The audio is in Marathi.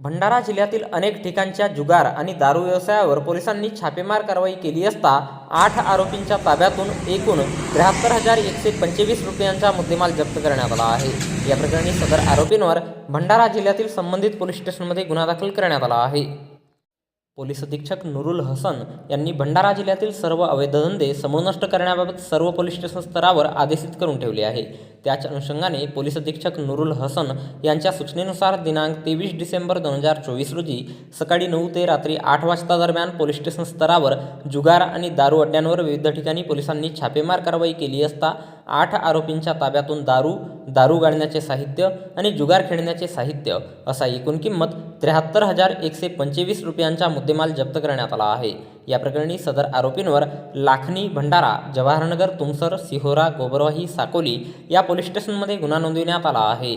भंडारा जिल्ह्यातील अनेक ठिकाणच्या जुगार आणि दारू व्यवसायावर पोलिसांनी छापेमार कारवाई केली असता आठ आरोपींच्या ताब्यातून एकूण त्र्याहत्तर हजार एकशे पंचवीस रुपयांचा मुद्देमाल जप्त करण्यात आला आहे. या प्रकरणी सदर आरोपींवर भंडारा जिल्ह्यातील संबंधित पोलीस स्टेशनमध्ये गुन्हा दाखल करण्यात आला आहे. पोलीस अधीक्षक नुरुल हसन यांनी भंडारा जिल्ह्यातील सर्व अवैध धंदे समूळ नष्ट करण्याबाबत सर्व पोलीस स्टेशन स्तरावर आदेशित करून ठेवले आहे. त्याच अनुषंगाने पोलीस अधीक्षक नुरुल हसन यांच्या सूचनेनुसार दिनांक तेवीस डिसेंबर दोन हजार चोवीस रोजी सकाळी नऊ ते रात्री आठ वाजता दरम्यान पोलीस स्टेशन स्तरावर जुगार आणि दारू अड्ड्यांवर विविध ठिकाणी पोलिसांनी छापेमार कारवाई केली असता आठ आरोपींच्या ताब्यातून दारू दारू गाळण्याचे साहित्य आणि जुगार खेळण्याचे साहित्य असा एकूण किंमत त्र्याहत्तर हजार एकशे पंचवीस रुपयांचा मुद्देमाल जप्त करण्यात आला आहे. या प्रकरणी सदर आरोपींवर लाखनी भंडारा जवाहरनगर तुमसर सिहोरा गोबरवाही साकोली या पोलीस स्टेशनमध्ये गुन्हा नोंदविण्यात आला आहे.